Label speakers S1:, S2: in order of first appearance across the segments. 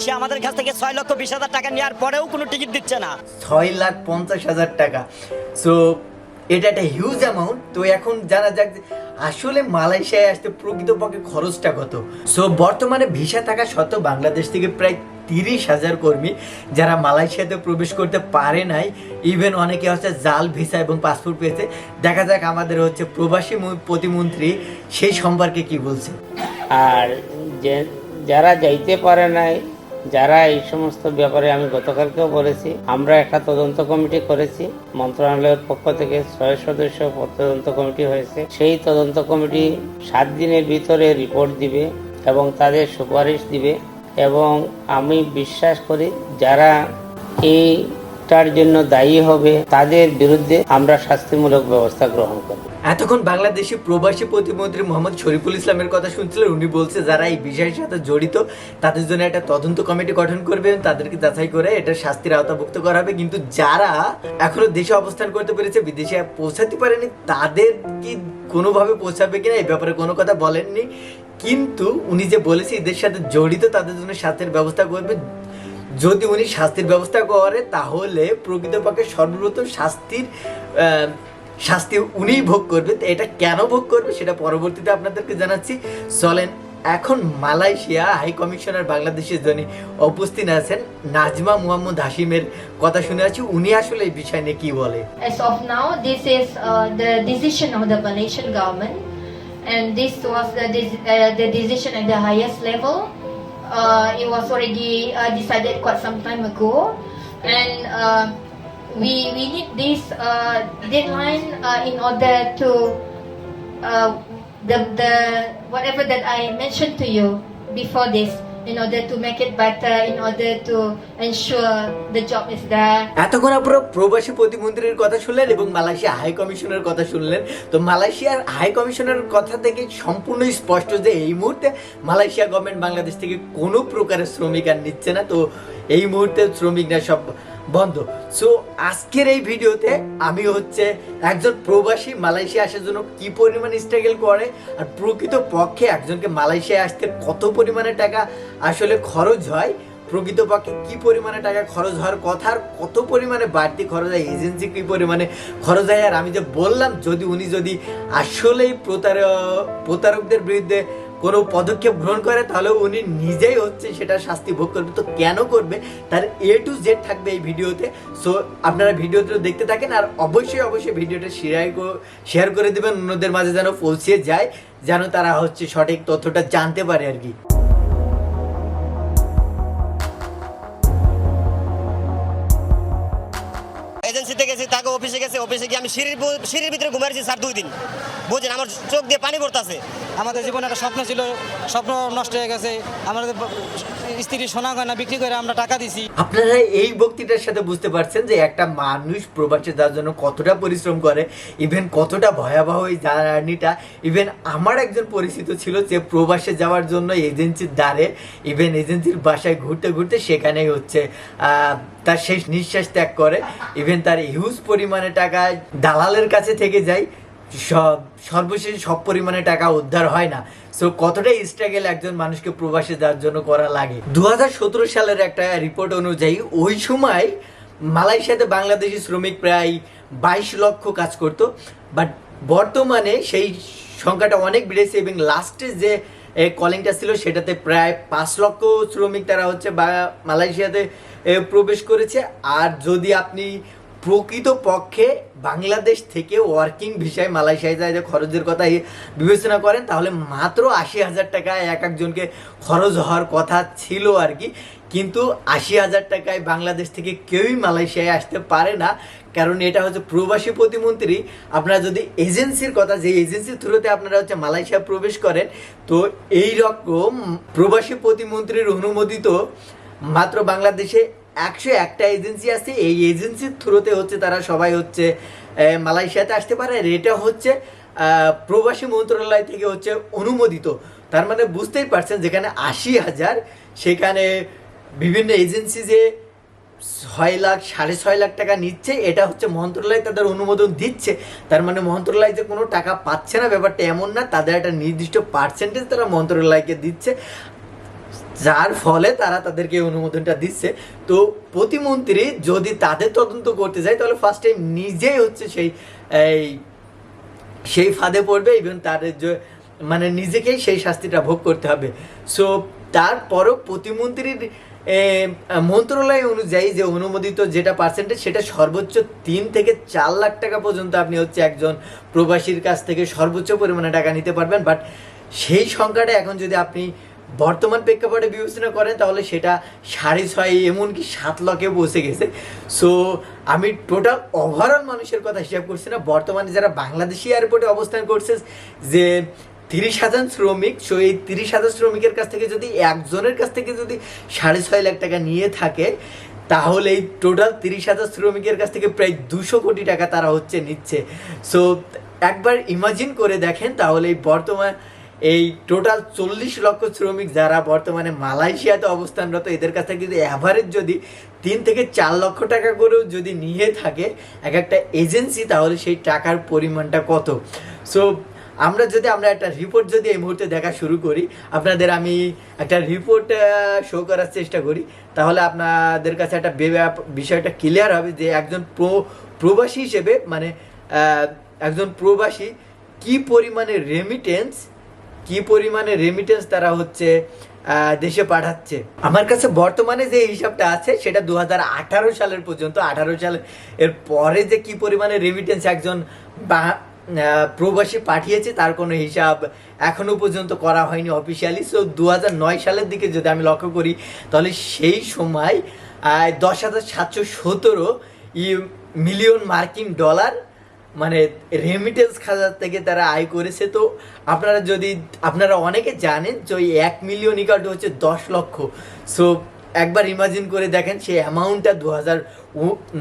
S1: সে আমাদের কাছ থেকে ছয় লক্ষ বিশ হাজার টাকা নেওয়ার পরেও কোনো টিকিট দিচ্ছে না।
S2: ছয় লাখ পঞ্চাশ হাজার টাকা। সো এটা একটা হিউজ অ্যামাউন্ট তো এখন জানা যাক যে আসলে মালয়েশিয়ায় আসতে প্রকৃতপক্ষে খরচটা কত। সো বর্তমানে ভিসা থাকা সত্ত্বেও বাংলাদেশ থেকে প্রায় তিরিশ হাজার কর্মী যারা মালয়েশিয়াতে প্রবেশ করতে পারে নাই। ইভেন অনেকে হচ্ছে জাল ভিসা এবং পাসপোর্ট পেয়েছে। দেখা যাক আমাদের হচ্ছে প্রবাসী প্রতিমন্ত্রী সেই সম্পর্কে কি বলছে।
S3: আর যে যারা যাইতে পারে নাই যারা এই সমস্ত ব্যাপারে আমি গতকালকেও বলেছি, আমরা একটা তদন্ত কমিটি করেছি। মন্ত্রণালয়ের পক্ষ থেকে ছয় সদস্য তদন্ত কমিটি হয়েছে। সেই তদন্ত কমিটি সাত দিনের ভিতরে রিপোর্ট দিবে এবং তাদের সুপারিশ দিবে এবং আমি বিশ্বাস করি যারা এইটার জন্য দায়ী হবে, তাদের বিরুদ্ধে আমরা শাস্তিমূলক ব্যবস্থা গ্রহণ করব।
S2: এতক্ষণ বাংলাদেশি প্রবাসী প্রতিমন্ত্রী মোহাম্মদ শরীফুল ইসলামের কথা শুনছিলেন। উনি বলছে, যারা এই বিষয়ের সাথে জড়িত, তাদের জন্য একটা তদন্ত কমিটি গঠন করবে, তাদেরকে যাচাই করে এটা শাস্তির আওতাভুক্ত করা হবে। কিন্তু যারা এখনও দেশে অবস্থান করতে পেরেছে, বিদেশে পৌঁছাতে পারেনি, তাদের কি কোনোভাবে পৌঁছাবে কিনা এই ব্যাপারে কোনো কথা বলেননি। কিন্তু উনি যে বলেছে, এদের সাথে জড়িত, তাদের জন্য স্বাস্থ্যের ব্যবস্থা করবে যদি উনি শাস্তির ব্যবস্থা করে তাহলে প্রকৃতপক্ষে সর্বপ্রথম শাস্তির শাস্তি উনিই ভোগ করবে। এটা কেন ভোগ করবে সেটা পরবর্তীতে আপনাদেরকে জানাচ্ছি। চলেন এখন মালয়েশিয়া হাই কমিশনার বাংলাদেশের জন্য উপস্থিত আছেন নাজমা মুহাম্মদ হাসিমের কথা শুনে আছি। উনি আসলে এই বিষয় নিয়ে কি বলে?
S4: As of now, this is uh, the decision of the Malaysian government, and this was the, uh, the decision at the highest level. Uh, it was already uh, decided quite some time ago, and uh, we we need this uh, deadline uh, in order to uh, the the whatever that I mentioned to you before this. In order to make it better, in order to ensure the job is there.
S2: এতক্ষণ আপনারা প্রবাসী প্রতিমন্ত্রীর কথা শুনলেন এবং Malaysia high কমিশনের কথা শুনলেন তো মালয়েশিয়ার হাই কমিশনের কথা থেকে সম্পূর্ণ স্পষ্ট যে এই মুহূর্তে মালয়েশিয়া গভর্নমেন্ট বাংলাদেশ থেকে কোনো প্রকারের শ্রমিক আর নিচ্ছে না তো এই মুহূর্তে শ্রমিকরা সব বন্ধ সো আজকের এই ভিডিওতে আমি হচ্ছে একজন প্রবাসী মালয়েশিয়া আসার জন্য কি পরিমাণ স্ট্রাগল করে আর প্রকৃত পক্ষে একজনকে মালয়েশিয়ায় আসতে কত পরিমাণে টাকা আসলে খরচ হয় প্রকৃতপক্ষে কি পরিমাণে টাকা খরচ হওয়ার কথা আর কত পরিমাণে বাড়তি খরচ হয় এজেন্সি কি পরিমাণে খরচ হয়, আর আমি যে বললাম, যদি উনি যদি আসলেই প্রতার প্রতারকদের বিরুদ্ধে কোনো পদক্ষেপ গ্রহণ করে, তাহলে উনি নিজেই হচ্ছে সেটা শাস্তি ভোগ করবে। তো কেন করবে? তার এ টু জেড থাকবে এই ভিডিওতে। সো আপনারা ভিডিওতে দেখতে থাকেন আর অবশ্যই অবশ্যই ভিডিওটা শেয়ার শেয়ার করে দেবেন। অন্যদের মাঝে যেন পৌঁছে যায়, যেন তারা হচ্ছে সঠিক তথ্যটা জানতে পারে আর কি।
S1: এজেন্সিতে গেছি তাকে অফিসে গেছে অফিসে গিয়ে আমি সিঁড়ির সিঁড়ির ভিতরে ঘুমাইছি স্যার দুই দিন। বুঝছেন আমার চোখ দিয়ে পানি পড়তেছে।
S5: আমাদের জীবনে একটা স্বপ্ন ছিল স্বপ্ন নষ্ট হয়ে গেছে আমাদের স্ত্রী সোনা গয়না বিক্রি করে আমরা টাকা দিছি।
S2: আপনারা এই বক্তৃতার সাথে বুঝতে পারছেন যে একটা মানুষ প্রবাসে যাওয়ার জন্য কতটা পরিশ্রম করে ইভেন কতটা ভয়াবহ এই জার্নিটা ইভেন আমার একজন পরিচিত ছিল যে প্রবাসে যাওয়ার জন্য এজেন্সির দ্বারে ইভেন এজেন্সির বাসায় ঘুরতে ঘুরতে সেখানেই হচ্ছে আহ, তার শেষ নিঃশ্বাস ত্যাগ করে ইভেন তার হিউজ পরিমাণে টাকা দালালের কাছে থেকে যায় সব, সর্বশেষ সব পরিমাণে টাকা উদ্ধার হয় না। সো কতটা স্ট্রাগেল একজন মানুষকে প্রবাসে যাওয়ার জন্য করা লাগে? দু হাজার সতেরো সালের একটা রিপোর্ট অনুযায়ী, ওই সময় মালয়েশিয়াতে বাংলাদেশি শ্রমিক প্রায় বাইশ লক্ষ কাজ করতো। বাট বর্তমানে সেই সংখ্যাটা অনেক বেড়েছে এবং লাস্টে যে কলিংটা ছিল, সেটাতে প্রায় পাঁচ লক্ষ শ্রমিক তারা হচ্ছে বা, মালয়েশিয়াতে প্রবেশ করেছে। আর যদি আপনি প্রকৃত পক্ষে বাংলাদেশ থেকে ওয়ার্কিং ভিসায় মালয়েশিয়ায় যায়, যে খরচের কথা বিবেচনা করেন, তাহলে মাত্র আশি হাজার টাকা এক একজনকে খরচ হওয়ার কথা ছিল আর কি। কিন্তু আশি হাজার টাকায় বাংলাদেশ থেকে কেউই মালয়েশিয়ায় আসতে পারে না, কারণ এটা হচ্ছে প্রবাসী প্রতিমন্ত্রী। আপনারা যদি এজেন্সির কথা, যে এজেন্সির থ্রুতে আপনারা হচ্ছে মালয়েশিয়া প্রবেশ করেন, তো এই রকম প্রবাসী প্রতিমন্ত্রীর অনুমোদিত মাত্র বাংলাদেশে একশো একটা এজেন্সি আছে, এই এজেন্সির থ্রুতে হচ্ছে তারা সবাই হচ্ছে মালয়েশিয়াতে আসতে পারে। আর এটা হচ্ছে প্রবাসী মন্ত্রণালয় থেকে হচ্ছে অনুমোদিত। তার মানে বুঝতেই পারছেন যেখানে আশি হাজার, সেখানে বিভিন্ন এজেন্সি যে ছয় লাখ, সাড়ে ছয় লাখ টাকা নিচ্ছে, এটা হচ্ছে মন্ত্রণালয় তাদের অনুমোদন দিচ্ছে। তার মানে মন্ত্রণালয় যে কোনো টাকা পাচ্ছে না, ব্যাপারটা এমন না। তাদের একটা নির্দিষ্ট পার্সেন্টেজ তারা মন্ত্রণালয়কে দিচ্ছে। যার ফলে তারা তাদেরকে অনুমোদনটা দিচ্ছে। তো প্রতিমন্ত্রী যদি তাদের তদন্ত করতে যায়, তাহলে ফার্স্ট টাইম নিজেই হচ্ছে সেই, এই, সেই ফাঁদে পড়বে এবং তাদের মানে নিজেকেই সেই শাস্তিটা ভোগ করতে হবে। সো তারপরও প্রতিমন্ত্রীর মন্ত্রণালয় অনুযায়ী যে অনুমোদিত যেটা পার্সেন্টেজ সেটা সর্বোচ্চ তিন থেকে চার লাখ টাকা পর্যন্ত আপনি হচ্ছে একজন প্রবাসীর কাছ থেকে সর্বোচ্চ পরিমাণে টাকা নিতে পারবেন। বাট সেই সংখ্যাটা এখন যদি আপনি বর্তমান প্রেক্ষাপটে বিবেচনা করেন, তাহলে সেটা সাড়ে ছয়, এমনকি সাত লক্ষে পৌঁছে গেছে। সো আমি টোটাল ওভারঅল মানুষের কথা হিসাব করছি না। বর্তমানে যারা বাংলাদেশি এয়ারপোর্টে অবস্থান করছে, যে তিরিশ হাজার শ্রমিক সো এই তিরিশ হাজার শ্রমিকের কাছ থেকে যদি, একজনের কাছ থেকে যদি সাড়ে ছয় লাখ টাকা নিয়ে থাকে, তাহলে এই টোটাল তিরিশ হাজার শ্রমিকের কাছ থেকে প্রায় দুশো কোটি টাকা তারা হচ্ছে নিচ্ছে। সো একবার ইমাজিন করে দেখেন, তাহলে এই বর্তমান এই টোটাল চল্লিশ লক্ষ শ্রমিক যারা বর্তমানে মালয়েশিয়াতে অবস্থানরত, এদের কাছ যদি অ্যাভারেজ যদি তিন থেকে চার লক্ষ টাকা করেও যদি নিয়ে থাকে এক একটা এজেন্সি, তাহলে সেই টাকার পরিমাণটা কত? সো আমরা যদি, আমরা একটা রিপোর্ট যদি এই মুহূর্তে দেখা শুরু করি, আপনাদের আমি একটা রিপোর্ট শো করার চেষ্টা করি। তাহলে আপনাদের কাছে একটা বিষয়টা ক্লিয়ার হবে যে একজন প্রো, প্রবাসী হিসেবে মানে একজন প্রবাসী কি পরিমাণে রেমিটেন্স কি পরিমাণে রেমিটেন্স তারা হচ্ছে দেশে পাঠাচ্ছে। আমার কাছে বর্তমানে যে হিসাবটা আছে, সেটা দু হাজার আঠারো সালের পর্যন্ত, আঠারো সালে এর পরে যে কি পরিমাণে রেমিটেন্স একজন বা প্রবাসী পাঠিয়েছে, তার কোনো হিসাব এখনও পর্যন্ত করা হয়নি অফিসিয়ালি সো দু হাজার নয় সালের দিকে যদি আমি লক্ষ্য করি, তাহলে সেই সময় দশ হাজার সাতশো সতেরো মিলিয়ন মার্কিন ডলার মানে রেমিটেন্স খাজার থেকে তারা আয় করেছে, তো আপনারা যদি, আপনারা অনেকে জানেন যে ওই এক মিলিয়ন ইকাল হচ্ছে দশ লক্ষ। সো একবার ইমাজিন করে দেখেন সেই অ্যামাউন্টটা দু হাজার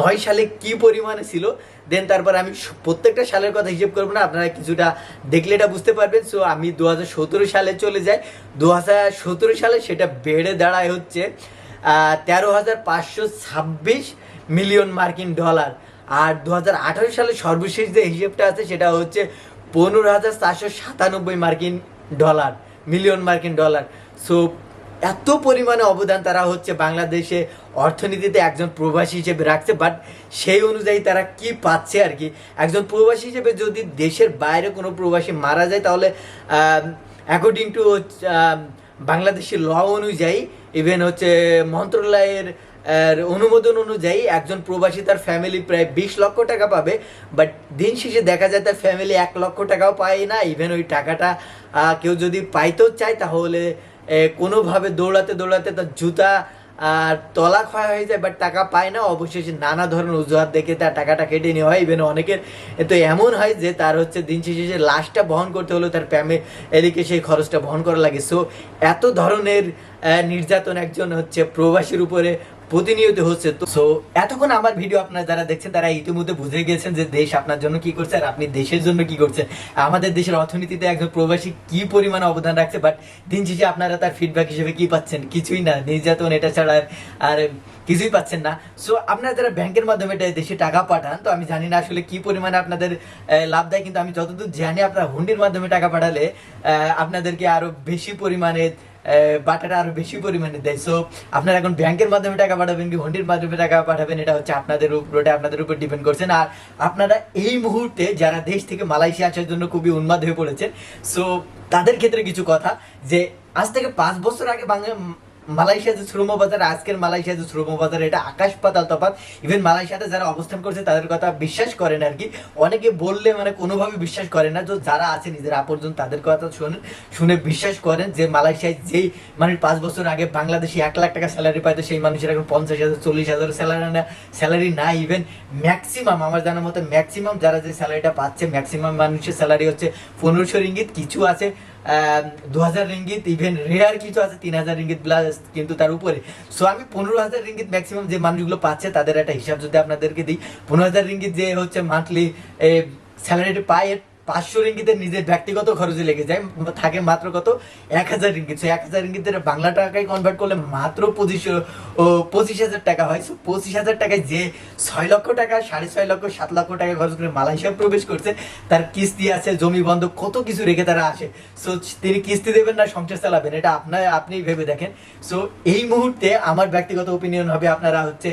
S2: নয় সালে কি পরিমাণে ছিল। দেন তারপর আমি প্রত্যেকটা সালের কথা হিসেব করব না, আপনারা কিছুটা দেখলে এটা বুঝতে পারবেন। সো আমি দু হাজার সতেরো সালে চলে যাই। দু হাজার সতেরো সালে সেটা বেড়ে দাঁড়ায় হচ্ছে তেরো হাজার পাঁচশো ছাব্বিশ মিলিয়ন মার্কিন ডলার আর দু হাজার আঠারো সালে সর্বশেষ যে হিসেবটা আছে, সেটা হচ্ছে পনেরো হাজার চারশো সাতানব্বই মার্কিন ডলার, মিলিয়ন মার্কিন ডলার। সো, এত পরিমাণে অবদান তারা হচ্ছে বাংলাদেশে অর্থনীতিতে একজন প্রবাসী হিসেবে রাখছে বাট সেই অনুযায়ী তারা কি পাচ্ছে আর কি? একজন প্রবাসী হিসেবে যদি দেশের বাইরে কোনো প্রবাসী মারা যায়, তাহলে অ্যাকর্ডিং টু বাংলাদেশের ল অনুযায়ী ইভেন হচ্ছে মন্ত্রণালয়ের অনুমোদন অনুযায়ী একজন প্রবাসী তার ফ্যামিলি প্রায় বিশ লক্ষ টাকা পাবে বাট দিন শেষে দেখা যায় তার ফ্যামিলি এক লক্ষ টাকাও পায় না ইভেন ওই টাকাটা কেউ যদি পাইতেও চায় তাহলে কোনোভাবে দৌড়াতে দৌড়াতে তার জুতা আর তলা ক্ষয় হয়ে যায় বাট টাকা পায় না। অবশেষে নানা ধরনের অজুহাত দেখে তার টাকাটা কেটে নেওয়া হয়। ইভেন অনেকের তো এমন হয় যে তার হচ্ছে দিন শেষে লাশটা বহন করতে হলো, তার প্যামে এদিকে সেই খরচটা বহন করা লাগে। সো এত ধরনের নির্যাতন একজন হচ্ছে প্রবাসীর উপরে প্রতিনিয়ত হচ্ছে তো। সো এতক্ষণ আমার ভিডিও আপনারা যারা দেখছেন, তারা ইতিমধ্যে বুঝে গেছেন যে দেশ আপনার জন্য কি করছে আর আপনি দেশের জন্য কি করছেন। আমাদের দেশের অর্থনীতিতে একজন প্রবাসী কি পরিমাণে অবদান রাখছে বাট দিন শেষে আপনারা তার ফিডব্যাক হিসেবে কি পাচ্ছেন? কিছুই না, নির্যাতন, এটা ছাড়া আর- কিছুই পাচ্ছেন না। সো আপনারা যারা ব্যাংকের মাধ্যমে দেশে টাকা পাঠান, তো আমি জানি না আসলে কি পরিমাণে আপনাদের লাভ দেয়, কিন্তু আমি যতদূর জানি আপনারা হুন্ডির মাধ্যমে টাকা পাঠালে আপনাদেরকে আরও বেশি পরিমাণে বাটাটা আরও বেশি পরিমাণে দেয়। সো আপনারা এখন ব্যাংকের মাধ্যমে টাকা পাঠাবেন কি, হন্ডির মাধ্যমে টাকা পাঠাবেন, এটা হচ্ছে আপনাদের উপর আপনাদের উপর ডিপেন্ড করছেন আর আপনারা এই মুহূর্তে যারা দেশ থেকে মালয়েশিয়া আসার জন্য খুবই উন্মাদ হয়ে পড়েছেন সো তাদের ক্ষেত্রে কিছু কথা, যে আজ থেকে পাঁচ বছর আগে বাংলা মালয়েশিয়া যে শ্রম বাজার আজকের মালয়েশিয়া যে শ্রম বাজার এটা আকাশ পাতাল তফাৎ। ইভেন মালয়েশিয়াতে যারা অবস্থান করছে, তাদের কথা বিশ্বাস করেন আর কি। অনেকে বললে মানে কোনোভাবে বিশ্বাস করে না তো যারা আছে নিজের আপরজন তাদের কথা শুনে শুনে বিশ্বাস করেন যে মালয়েশিয়ায় যেই মানে পাঁচ বছর আগে বাংলাদেশে এক লাখ টাকা স্যালারি পাইতো, সেই মানুষের এখন পঞ্চাশ হাজার, চল্লিশ হাজার স্যালারি না স্যালারি না ইভেন ম্যাক্সিমাম আমার জানার মতো ম্যাক্সিমাম যারা যে স্যালারিটা পাচ্ছে ম্যাক্সিমাম মানুষের স্যালারি হচ্ছে পনেরোশো রিঙ্গিত। কিছু আছে দু হাজার রিঙ্গিত ইভেন রেয়ার কিছু আছে তিন হাজার রিঙ্গিত প্লাস কিন্তু তার উপরে। সো আমি পনেরো হাজার রিঙ্গিত ম্যাক্সিমাম যে মানুষগুলো পাচ্ছে, তাদের একটা হিসাব যদি আপনাদেরকে দিই পনেরো হাজার রিঙ্গিত যে হচ্ছে মান্থলি স্যালারিটা পায় পাঁচশো রিঙ্গিতের নিজের ব্যক্তিগত খরচে লেগে যায়, থাকে মাত্র কত? এক হাজার রিঙ্গিত। সো এক হাজার রিঙ্গিতের বাংলা টাকায় কনভার্ট করলে মাত্র পঁচিশশো, ও, পঁচিশ হাজার টাকা হয়। সো পঁচিশ হাজার টাকায় যে ছয় লক্ষ টাকা, সাড়ে ছয় লক্ষ, সাত লক্ষ টাকা খরচ করে মালয়েশিয়া প্রবেশ করছে, তার কিস্তি আছে, জমি বন্ধক, কত কিছু রেখে তারা আসে। সো তিনি কিস্তি দেবেন না, সংসার চালাবেন। এটা আপনার, আপনি ভেবে দেখেন। সো এই মুহূর্তে আমার ব্যক্তিগত ওপিনিয়ন হবে আপনারা হচ্ছে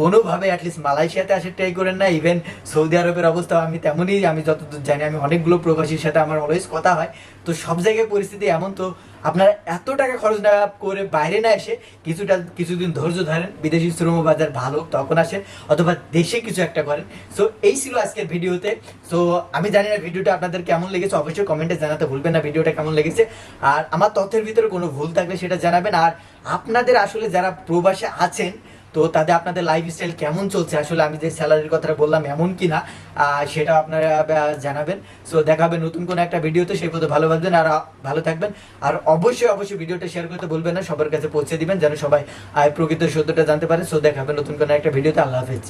S2: কোনোভাবে অ্যাটলিস্ট মালয়েশিয়াতে আসে ট্রাই করেন না। ইভেন সৌদি আরবের অবস্থা আমি তেমনই, আমি যতদূর জানি আমি অনেকগুলো প্রবাসীর সাথে আমার অলওয়েজ কথা হয়। তো সব জায়গায় পরিস্থিতি এমন, তো আপনারা এত টাকা খরচ না করে বাইরে না এসে কিছুটা, কিছুদিন ধৈর্য ধরেন। বিদেশি শ্রম বাজার ভালো, তখন আসেন, অথবা দেশে কিছু একটা করেন। সো এই ছিল আজকের ভিডিওতে। সো আমি জানি না ভিডিওটা আপনাদের কেমন লেগেছে, অবশ্যই কমেন্টে জানাতে ভুলবেন না ভিডিওটা কেমন লেগেছে। আর আমার তথ্যের ভিতরে কোনো ভুল থাকলে সেটা জানাবেন। আর আপনাদের আসলে যারা প্রবাসে আছেন তো তাদের আপনাদের লাইফস্টাইল কেমন চলছে? আসলে আমি যে স্যালারির কথাটা বললাম, এমন কি না সেটা আপনারা জানাবেন। সো দেখাবে নতুন কোনো একটা ভিডিওতে, সেই পথে ভালো থাকবেন আর ভালো থাকবেন। আর অবশ্যই অবশ্যই ভিডিওটা শেয়ার করতে বলবেন না, সবার কাছে পৌঁছে দিবেন, যেন সবাই প্রকৃত সত্যটা জানতে পারে। সো দেখাবে নতুন কোনো একটা ভিডিওতে। আল্লাহ হাফেজ।